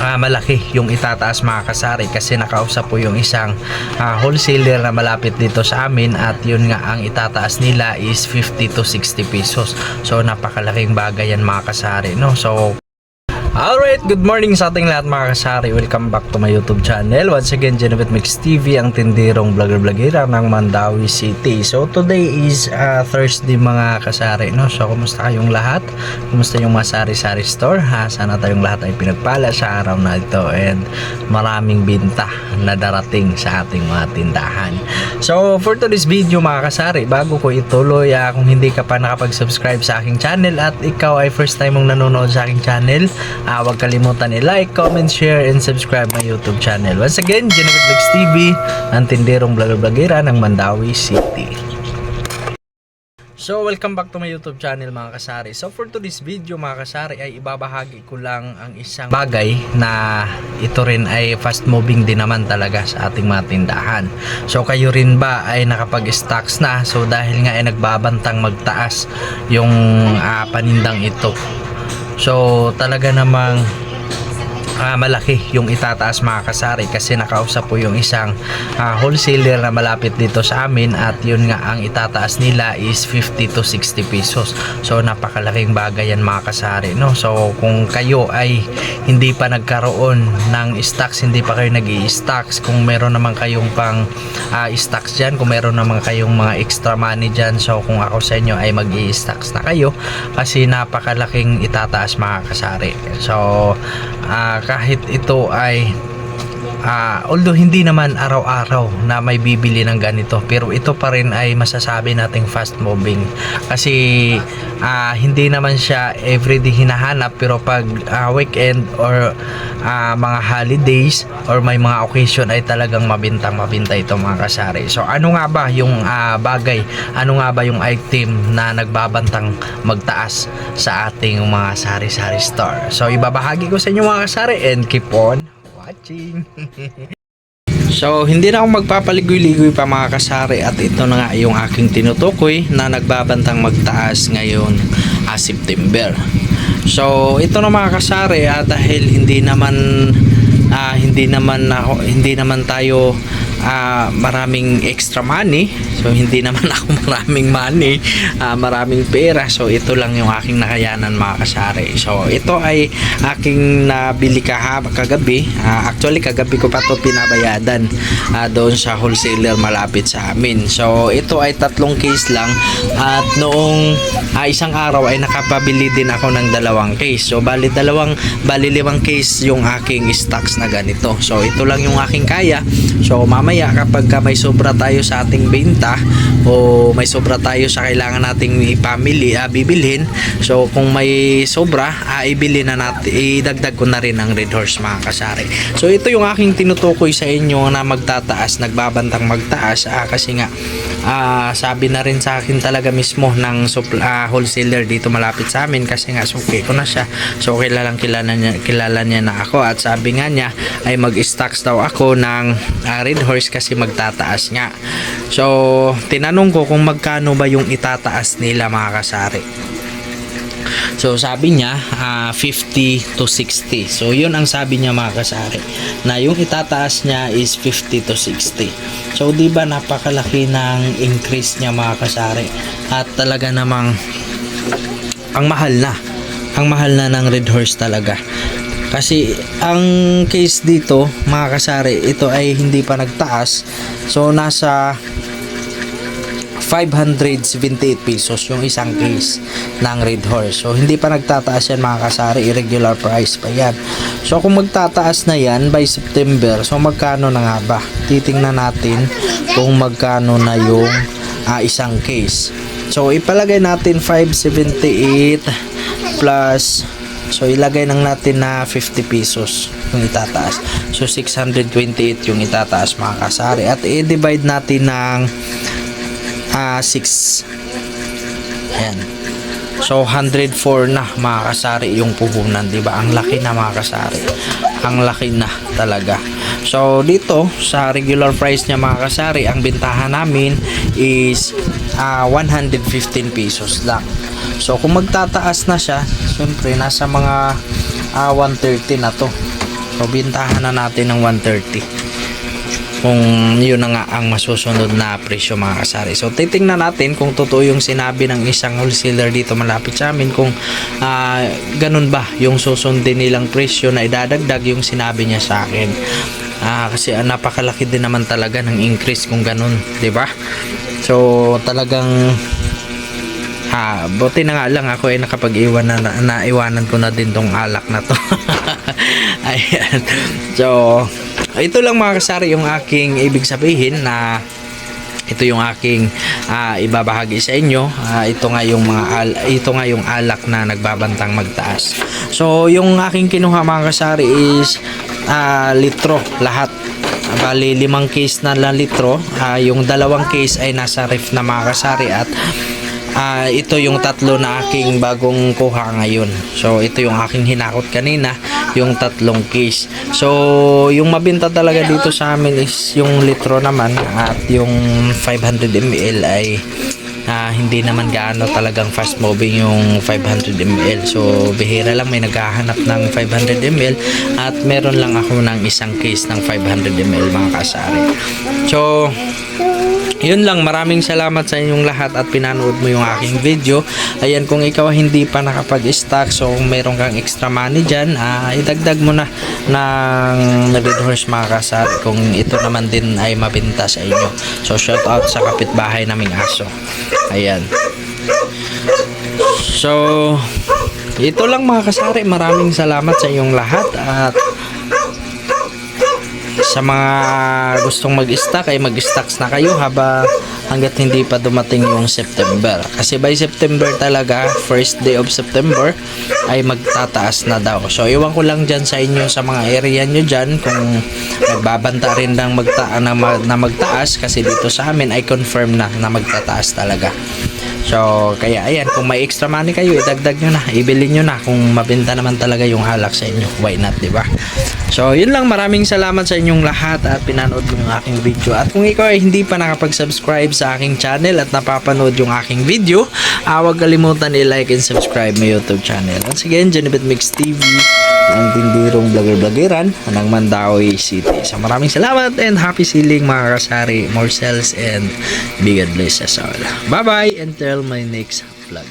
ah, malaki yung itataas mga kasari kasi nakausap po yung isang ah, wholesaler na malapit dito sa amin at yun nga ang itataas nila is 50 to 60 pesos. So napakalaking bagay yan mga kasari no? So Alright, good morning sa ating lahat mga kasari. Welcome back to my YouTube channel. Once again, Genevieve Mix TV, ang tindirong vlogger-vlogera ng Mandawi City. So, today is uh, Thursday mga kasari. No? So, kumusta kayong lahat? Kumusta yung mga sari-sari store? Ha? Sana tayong lahat ay pinagpala sa araw na ito and maraming binta na darating sa ating mga tindahan. So, for today's video mga kasari, bago ko ituloy, ah, kung hindi ka pa nakapag-subscribe sa aking channel at ikaw ay first time mong nanonood sa aking channel, Ah, huwag kalimutan i-like, comment, share, and subscribe my YouTube channel. Once again, Genevieve Lex TV, ang tindirong vlogger-vlogera ng Mandawi City. So, welcome back to my YouTube channel mga kasari. So, for today's video mga kasari ay ibabahagi ko lang ang isang bagay na ito rin ay fast moving din naman talaga sa ating mga tindahan. So, kayo rin ba ay nakapag-stocks na? So, dahil nga ay nagbabantang magtaas yung ah, panindang ito. So, talaga namang ah, malaki yung itataas mga kasari kasi nakausap po yung isang ah, wholesaler na malapit dito sa amin at yun nga ang itataas nila is 50 to 60 pesos. So napakalaking bagay yan mga kasari no? So kung kayo ay hindi pa nagkaroon ng stocks hindi pa kayo nag stocks kung meron naman kayong pang ah, stocks dyan kung meron naman kayong mga extra money dyan so kung ako sa inyo ay mag stocks na kayo kasi napakalaking itataas mga kasari. So ah, kahit ito ay ah, although hindi naman araw-araw na may bibili ng ganito pero ito pa rin ay masasabi nating fast moving. Kasi ah, hindi naman siya everyday hinahanap pero pag ah, weekend or ah, mga holidays or may mga occasion ay talagang mabintang mabinta ito mga kasari. So ano nga ba yung ah, bagay? Ano nga ba yung item na nagbabantang magtaas sa ating mga sari-sari store? So ibabahagi ko sa inyo mga kasari and keep on watching. So, hindi na ako magpapaligoy-ligoy pa mga kasari at ito na nga yung aking tinutukoy na nagbabantang magtaas ngayon ah, September. So, ito na mga kasari at dahil hindi naman ah, hindi naman ako hindi naman tayo ah, maraming extra money. So, hindi naman ako maraming money, ah, maraming pera. So, ito lang yung aking nakayanan mga kasari. So, ito ay aking nabili kaha kagabi. Ah, actually, kagabi ko pa to pinabayadan ah, doon sa wholesaler malapit sa amin. So, ito ay tatlong case lang at noong ah, isang araw ay nakapabili din ako ng dalawang case. So, bali dalawang bali limang case yung aking stocks na ganito. So, ito lang yung aking kaya. So, mamaya kapag ka may sobra tayo sa ating benta o may sobra tayo sa kailangan nating ipamili, ah, bibilhin. So, kung may sobra, ah, ibili na natin, idagdag ko na rin ang Red Horse mga kasari. So, ito yung aking tinutukoy sa inyo na magtataas, nagbabantang magtaas ah, kasi nga ah, sabi na rin sa akin talaga mismo ng suppl- ah, wholesaler dito malapit sa amin kasi nga suki ko na siya. So, kilalang kilala niya, kilala niya na ako at sabi nga niya ay mag-stocks daw ako ng ah, Red Horse kasi magtataas nga. So, tinanong ko kung magkano ba yung itataas nila mga kasari. So sabi niya ah, 50 to 60. So yun ang sabi niya mga kasari na yung itataas niya is 50 to 60. So 'di ba napakalaki ng increase niya mga kasari at talaga namang ang mahal na. Ang mahal na ng Red Horse talaga. Kasi ang case dito mga kasari ito ay hindi pa nagtaas. So nasa 578 pesos yung isang case ng Red Horse. So, hindi pa nagtataas yan mga kasari. Irregular price pa yan. So, kung magtataas na yan by September, so magkano na nga ba? Titingnan natin kung magkano na yung ah, isang case. So, ipalagay natin 578 plus So ilagay lang natin na 50 pesos yung itataas. So 628 yung itataas mga kasari at i-divide natin ng ah 6 Ayan. So 104 na mga kasari yung puhunan, 'di ba? Ang laki na mga kasari. Ang laki na talaga. So dito sa regular price niya mga kasari, ang bentahan namin is ah 115 pesos lang. So kung magtataas na siya, syempre nasa mga ah 130 na to. So, bintahan na natin ng 130 kung yun na nga ang masusunod na presyo mga kasari. So titingnan natin kung totoo yung sinabi ng isang wholesaler dito malapit sa amin kung ah, ganun ba yung susundin nilang presyo na idadagdag yung sinabi niya sa akin. Ah, kasi ah, napakalaki din naman talaga ng increase kung ganun, 'di ba? So talagang Ha, buti na nga lang ako ay nakapag-iwan na, na naiwanan ko na din tong alak na to. Ayan. So, ito lang mga kasari yung aking ibig sabihin na ito yung aking ah, ibabahagi sa inyo. Ah, ito nga yung mga al- ito nga yung alak na nagbabantang magtaas. So, yung aking kinuha mga kasari is ah, litro lahat. Bali, limang case na na litro. Ah, yung dalawang case ay nasa ref na mga kasari at Ah, ito yung tatlo na aking bagong kuha ngayon. So, ito yung aking hinakot kanina, yung tatlong case. So, yung mabenta talaga dito sa amin is yung litro naman at yung 500 ml ay hindi naman gaano talagang fast moving yung 500 ml. So, bihira lang may naghahanap ng 500 ml at meron lang ako ng isang case ng 500 ml mga kasari. So, yun lang, maraming salamat sa inyong lahat at pinanood mo yung aking video. Ayan, kung ikaw hindi pa nakapag-stock, so kung meron kang extra money dyan, ah, idagdag mo na ng Red Horse mga kasari kung ito naman din ay mabenta sa inyo. So, shout out sa kapitbahay naming aso. Ayan. So, ito lang mga kasari. Maraming salamat sa inyong lahat at sa mga gustong mag-stock ay mag-stocks na kayo haba hanggat hindi pa dumating yung September. Kasi by September talaga, first day of September ay magtataas na daw. So iwan ko lang dyan sa inyo sa mga area nyo dyan kung nagbabanta rin ng magta na, ma- na magtaas kasi dito sa amin ay confirm na na magtataas talaga. So, kaya ayan, kung may extra money kayo, idagdag nyo na, ibili nyo na kung mabenta naman talaga yung halak sa inyo. Why not, di ba? So, yun lang. Maraming salamat sa inyong lahat at pinanood mo yung aking video. At kung ikaw ay hindi pa nakapag-subscribe sa aking channel at napapanood yung aking video, ah, huwag kalimutan i-like and subscribe my YouTube channel. Once again, Janibet Mix TV, ang tindirong vlogger-vloggeran ng Mandawi City. So, maraming salamat and happy sealing mga kasari, more sales and big bless us all. Bye-bye until my next vlog.